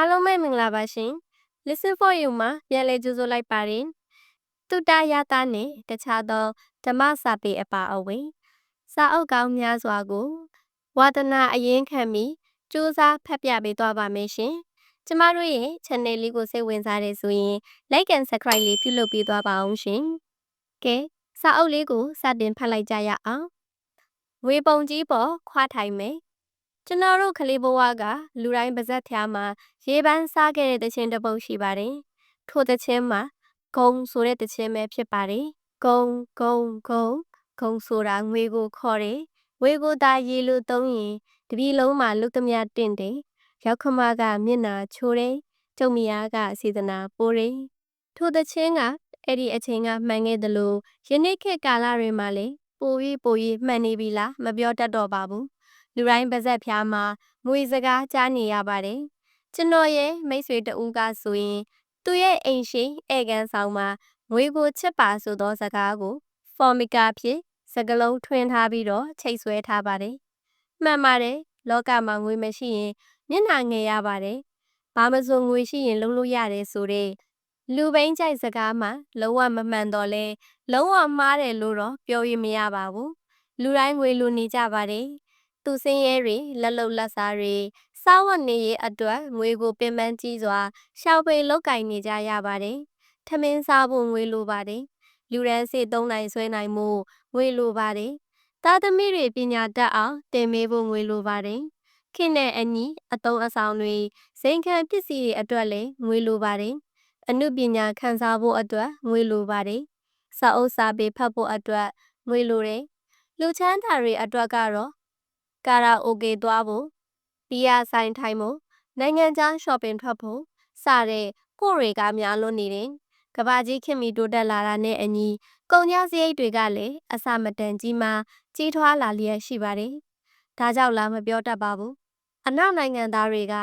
အားလုံးပဲမင်္ဂလာပါရှင် Listen for you မှာပြန်လည်ကြိုဆိုလိုက်ပါတယ်တုတရတာနဲ့တခြားသောဓမ္မစာပေအပါအဝင်စာအုပ်ကောင်းများစွာကို ဝါဒနာအရင်ခံပြီးစူးစမ်းဖတ်ပြပေးသွားပါမယ်ရှင်ကျမတို့ရဲ့ channel လေးကိုစိတ်ဝင်စားတယ်ဆိုရင် like and subscribe လေးပြုလုပ်ပေးသွားပါအောင်ရှင်ကဲစာအုပ်လေးကိုစတင်ဖတ်လိုက်ကြရအောင်ဝေပုံကြီးပေါ်ခွာထိုင်မယ် ကျွန်တော်တို့ကလေးဘဝကလူတိုင်းပါဇက်ဖျားမှာရေပန်းစားခဲ့တဲ့တခြင်းတစ်ပုဒ်ရှိပါတယ်။ထိုတခြင်းမှာဂုံဆိုတဲ့တခြင်းပဲဖြစ်ပါတယ်။ဂုံဂုံဂုံဂုံဆိုတာငွေကိုခေါ်တယ်။ဝေကိုသာရေလိုသုံးရင်တပီလုံးမှာလူသမျှတင့်တယ်။ရောက်ခမကမျက်နာချိုးတယ်။ကျုံမယားကစေတနာပိုးတယ်။ထိုတခြင်းကအဲ့ဒီအချိန်ကမှန်ခဲ့သလိုယနေ့ခေတ်ကာလတွေမှာလည်းပိုပြီးပိုပြီးမှန်နေပြီလားမပြောတတ်တော့ပါဘူး။ လူတိုင်းပါဇက်ဖျားမှာငွေစကားကြားနေရပါတယ်။ကျွန်တော်ရဲ့မိတ်ဆွေတဦးကဆိုရင်သူ့ရဲ့အိမ်ရှိဧကန်ဆောင်မှာငွေကိုချစ်ပါဆိုသောစကားကိုဖော်မီကာဖြစ်စကလုံးထွင်းထားပြီးတော့ချိတ်ဆွဲထားပါတယ်။မှန်ပါတယ်လောကမှာငွေမရှိရင်မျက်နှာငယ်ရပါတယ်။ဘာမဆိုငွေရှိရင်လုံးလို့ရတယ်ဆိုတဲ့လူပိန်းကြိုက်စကားမှလုံးဝမမှန်တော့လဲလုံးဝမှားတယ်လို့တော့ပြောရမရပါဘူး။လူတိုင်းငွေလိုနေကြပါတယ်။ သူစင်းရဲတွေလက်လုံလက်စားတွေစားဝတ်နေရေးအတွက်ငွေကိုပင်ပန်းကြီးစွာရှောက်ပိန်လောက်ကင်နေကြရပါတယ်။ထမင်းစားဖို့ငွေလိုပါတယ်။လူရန်စေသုံးနိုင်ဆွဲနိုင်မှုငွေလိုပါတယ်။သားသမီးတွေပညာတတ်အောင်တင်မေးဖို့ငွေလိုပါတယ်။ခင်နဲ့အညီအတုံးအဆောင်တွေစိန်ခံပစ္စည်းတွေအတွက်လည်းငွေလိုပါတယ်။အမှုပညာခန်းစားဖို့အတွက်ငွေလိုပါတယ်။စာအုပ်စာပေဖတ်ဖို့အတွက်ငွေလိုတယ်။လူချမ်းသာတွေအတွက်ကတော့ ကာရာအိုကေသွားဖို့ဘီယာဆိုင်ထိုင်ဖို့နိုင်ငံခြား shopping ထွက်ဖို့စတဲ့ကိုတွေကများလွန်နေတယ်။ကဘာကြီးခင်မီတိုးတက်လာတာနဲ့အညီကုန်ကျစရိတ်တွေကလည်းအစမတန်ကြီးမားကြီးထွားလာလျက်ရှိပါတယ်။ဒါကြောင့်လားမပြောတတ်ပါဘူး။အနောက်နိုင်ငံသားတွေက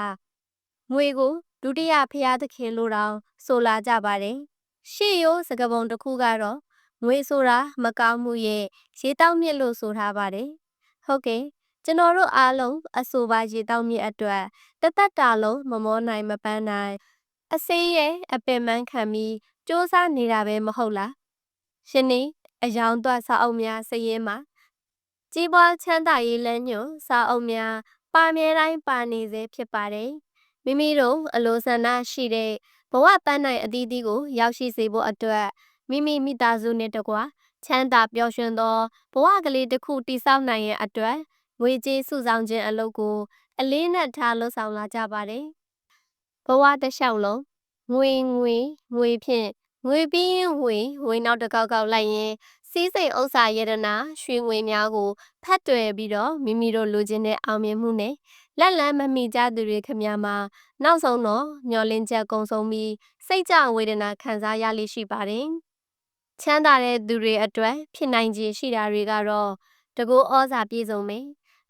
ငွေကိုဒုတိယဖျားသခင်လိုတောင်ဆိုလာကြပါတယ်။ရှေ့ရိုးစကပုံတစ်ခုကတော့ငွေဆိုတာမကောင်းမှုရဲ့ရေတောက်မြစ်လို့ဆိုထားပါတယ်။ဟုတ်ကဲ့ ကျွန်တော်တို့အားလုံးအဆိုပါရေတောက်မြစ်အတွက်တသက်တာလုံးမမောနိုင်မပန်းနိုင် အစေးရဲ့အပင်ပန်းခံပြီးစ조사နေတာပဲမဟုတ်လားရှင်နေအယောင်သွတ်စာအုပ်များစရင်မှာကြီးပွားချမ်းသာရေးလမ်းညွှန်စာအုပ်များပါမြဲတိုင်းပါနေစေဖြစ်ပါတယ်မိမိတို့အလိုဆန္ဒရှိတဲ့ဘဝပန်းနိုင်အသီးသီးကို ရောက်ရှိစေဖို့အတွက်မိမိမိသားစုနဲ့တကွာချမ်းသာပျော်ရွှင်သောဘဝကလေးတစ်ခုတည်ဆောက်နိုင်ရန်အတွက် ငွေကြေးစုဆောင်ခြင်းအလုပ်ကို အလေးနက်ထားလှုပ်ဆောင်လာကြပါတယ်။ဘဝတစ်လျှောက်လုံးငွေငွေငွေဖြင့်ငွေပြီးရင်ငွေငွေနောက်တစ်ကောက်ကောက်လိုက်ရင်စီးစိမ်ဥစ္စာယတနာရွှေငွေများကိုဖတ်တွယ်ပြီးတော့မိမိတို့လိုချင်တဲ့အောင်မြင်မှုနဲ့လက်လန်းမမိကြသူတွေခမများမှာနောက်ဆုံးတော့မျောလင်းချက်ကုံဆုံးပြီးစိတ်ကြဝေဒနာခံစားရလိရှိပါတယ်။ချမ်းသာတဲ့သူတွေအတွက်ဖြစ်နိုင်ခြေရှိတာတွေကတော့တကူဩဇာပြည့်စုံမယ်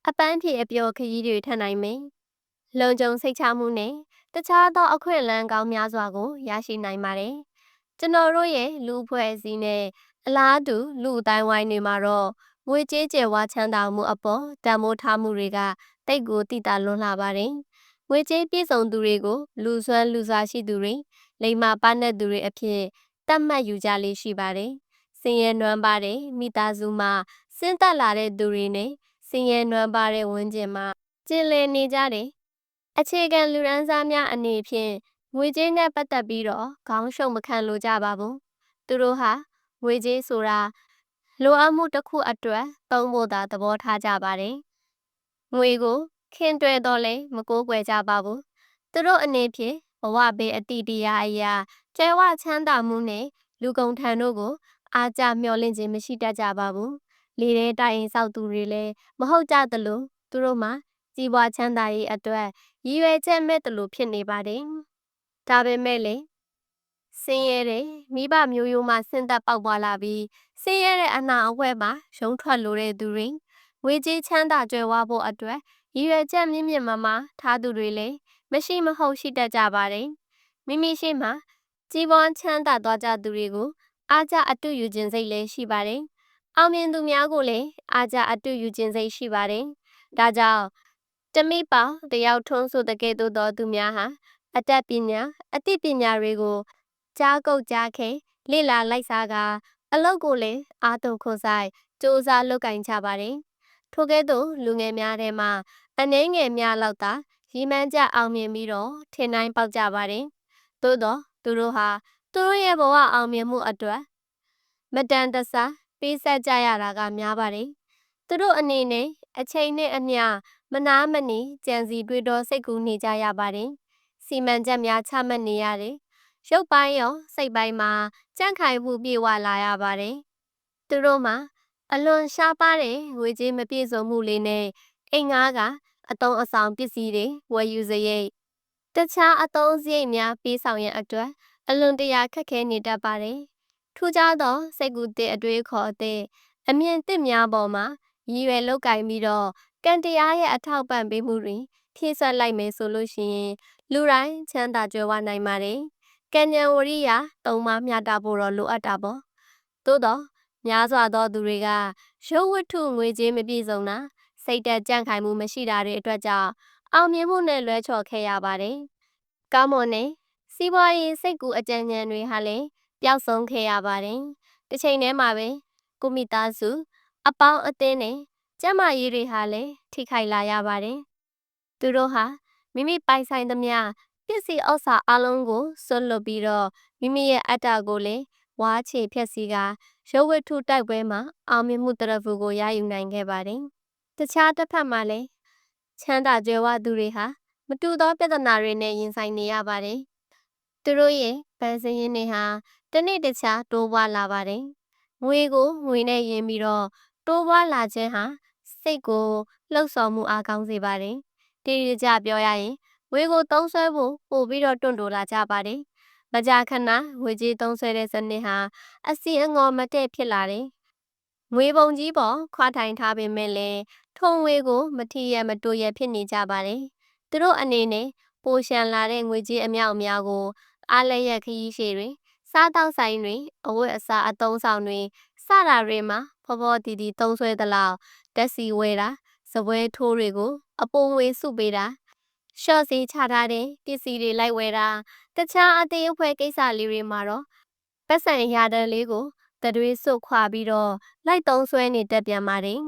အပန်းဖြေအပျော်ခရီးတွေထပ်နိုင်မယ်။လုံခြုံစိတ်ချမှုနဲ့တခြားသောအခွင့်အလမ်းကောင်းများစွာကိုရရှိနိုင်ပါတယ်။ကျွန်တော်တို့ရဲ့လူအဖွဲ့အစည်းနဲ့အလားတူလူအတိုင်းဝိုင်းတွေမှာတော့ငွေကြေးကျယ်ဝါချမ်းသာမှုအပေါ်တန်ဖိုးထားမှုတွေကတိတ်ကိုတိတာလွန်လာပါတယ်။ငွေကြေးပြည့်စုံသူတွေကိုလူစွမ်းလူစားရှိသူတွေလိမ္မာပါတဲ့သူတွေအဖြစ်တတ်မှတ်ယူကြလေးရှိပါတယ်။စင်ရဲနွမ်းပါတဲ့မိသားစုမှာစင်းတက်လာတဲ့သူတွေနဲ့ဆ င်းရဲနွမ်းပါတဲ့ဝန်းကျင်မှာကျင်လည်နေကြတယ်။အခြေခံလူရန်စားများအနေဖြင့်ငွေကြေးနဲ့ပတ်သက်ပြီးတော့ခေါင်းရှုံမခံလိုကြပါဘူး။သူတို့ဟာငွေကြေးဆိုတာလိုအပ်မှုတစ်ခုအတွက်သုံးဖို့သာသဘောထားကြပါတယ်။ငွေကိုခင်တွယ်တော့လဲမကိုးကွယ်ကြပါဘူး။သူတို့အနေဖြင့်ဘဝဘေးအတိတရားအရာကျဲဝချမ်းသာမှုနဲ့လူကုန်ထံတို့ကို အားကြမျှော်လင့်ခြင်းမရှိတတ်ကြပါဘူး လေထဲတိုင်ဆောက်သူတွေလည်းမဟုတ်ကြသလိုသူတို့မှာကြီးပွားချမ်းသာရေးအတွက်ရည်ရွယ်ချက်မဲ့တလို့ဖြစ်နေပါတယ်။ဒါပေမဲ့လေဆင်းရဲတဲ့မိဘမျိုးရိုးမှဆင်းသက်ပေါက်ပွားလာပြီးဆင်းရဲတဲ့အနာအဝဲမှာရုံထွက်လိုတဲ့သူတွေငွေကြေးချမ်းသာကြွယ်ဝဖို့အတွက်ရည်ရွယ်ချက်မြင့်မြင့်မားမားထားသူတွေလည်းမရှိမဟုတ်ရှိတတ်ကြပါတယ်။မိမိရှိမှကြီးပွားချမ်းသာသွားကြသူတွေကိုအားကြအတူယူခြင်းစိတ်လည်းရှိပါတယ်။ အောင်မြင်သူများကိုလည်းအားကြအတူယူခြင်းစိတ်ရှိပါတယ်။ဒါကြောင့်တမိပေါတယောက်ထုံးဆိုတဲ့ကဲ့သို့သောသူများဟာပအတတ်ပညာအသိပညာတွေကိုကြားကုတ်ကြားခဲလေ့လာလိုက်စားကအလုပ်ကိုလည်းအားထုတ်ခွန်ဆိုင်စူးစမ်းလုပ်ကင်ကြပါတယ်ထို့ကဲ့သို့လူငယ်များထဲမှာအနှဲငယ်များလောက်သာရီမှန်းကြအောင်မြင်ပြီးတော့ထင်တိုင်းပေါက်ကြပါတယ်သို့တော့သူတို့ဟာသူတို့ရဲ့ဘဝအောင်မြင်မှုအတွက်မတန်တဆ ပေးဆက်ကြရတာကများပါတယ်သူတို့အနေနဲ့အချိန်နဲ့အမျှမနာမနေကြံစီတွေးတောစိတ်ကူးနေကြရပါတယ်စီမံချက်များချမှတ်နေရတယ်ရုပ်ပိုင်းရောစိတ်ပိုင်းမှာကြန့်ခိုင်မှုပြေဝလာရပါတယ်သူတို့မှာအလွန်ရှားပါတဲ့ငွေကြေးမပြည့်စုံမှုလေးနဲ့အိမ်ငါးကအတုံးအဆောင်ပစ္စည်းတွေဝယ်ယူစရိတ်တခြားအသုံးစရိတ်များပေးဆောင်ရန်အတွက်အလွန်တရာခက်ခဲနေတတ်ပါတယ် ထူးခြားသောစိတ်ကူးတဲ့အတွေးခေါ်အသည့်အမြင်သစ်များပေါ်မှာရည်ရွယ်လောက်ကင်ပြီးတော့ကံတရားရဲ့အထောက်ပံ့ပေးမှုတွင်ဖြည့်ဆွတ်လိုက်မယ်ဆိုလို့ရှိရင်လူတိုင်းချမ်းသာကြွယ်ဝနိုင်ပါတယ်။ကံဉဏ်ဝရိယသုံးပါးမျှတဖို့တော့လိုအပ်တာပေါ့။သို့တော့များစွာသောသူတွေကရုပ်ဝတ္ထုငွေကြေးမပြည့်စုံတာစိတ်တက်ကြန့်ခိုင်မှုမရှိတာတွေအတွက်ကြောင့်အောင်မြင်မှုနဲ့လွဲချော်ခဲ့ရပါတယ်။ကောင်းမွန်တဲ့စီးပွားရေးစိတ်ကူအကြံဉာဏ်တွေဟာလည်း ပျောက်ဆုံးခဲ့ရပါတယ်။တစ်ချိန်တည်းမှာပဲကိုမိသားစု အပေါင်းအသင်းနဲ့ကျမကြီးတွေဟာလည်းထိခိုက်လာရပါတယ်။သူတို့ဟာမိမိပိုင်ဆိုင်သမျှပစ္စည်းဥစ္စာအလုံးကိုဆွတ်လွတ်ပြီးတော့မိမိရဲ့အတ္တကိုလည်းဝါချေဖြက်စီကရုပ်ဝတ္ထုတိုက်ပွဲမှာအောင်မြင်မှုတရဖူကိုရယူနိုင်ခဲ့ပါတယ်။တခြားတစ်ဖက်မှာလည်းချမ်းသာကြွယ်ဝသူတွေဟာမတူသောပြဿနာတွေနဲ့ရင်ဆိုင်နေရပါတယ်။သူတို့ရဲ့ဗန်စရင်တွေဟာ တစ်နေ့တစ်ခြားတိုးပွားလာပါတယ်။ငွေကိုငွေနဲ့ယင်ပြီးတော့တိုးပွားလာခြင်းဟာစိတ်ကိုလှုပ်ဆော်မှုအားကောင်းစေပါတယ်။တိတိကျပြောရရင်ငွေကိုသုံးစွဲဖို့ပို့ပြီးတော့တွန့်တိုလာကြပါတယ်။မကြာခဏငွေကြေးသုံးစွဲတဲ့စနစ်ဟာအစီအငေါ်မတည့်ဖြစ်လာတယ်။ငွေပုံကြီးပေါ်ခွာထိုင်ထားပေမဲ့လည်းထုံငွေကိုမထီရမတိုရဖြစ်နေကြပါတယ်။သူတို့အနေနဲ့ပိုရှန်လာတဲ့ငွေကြေးအမြောက်အများကိုအားလည်းရခရီးရှည်တွေ စားတောက်ဆိုင်တွေအဝတ်အစားအသုံးဆောင်တွေစတာတွေမှာဖောဖောတီတီသုံးဆွဲသလောက်တက်စီဝဲတာစပွဲထိုးတွေကို အပုံဝေစုပေးတာရှော့စီချထားတဲ့ပစ္စည်းတွေလိုက်ဝဲတာတခြားအသေးအဖွဲကိစ္စလေးတွေမှာတော့ပတ်စံရတဲ့လေးကိုတတွေးစွတ်ခွာပြီးတော့လိုက်သုံးဆွဲနေတတ်ပြန်ပါတယ်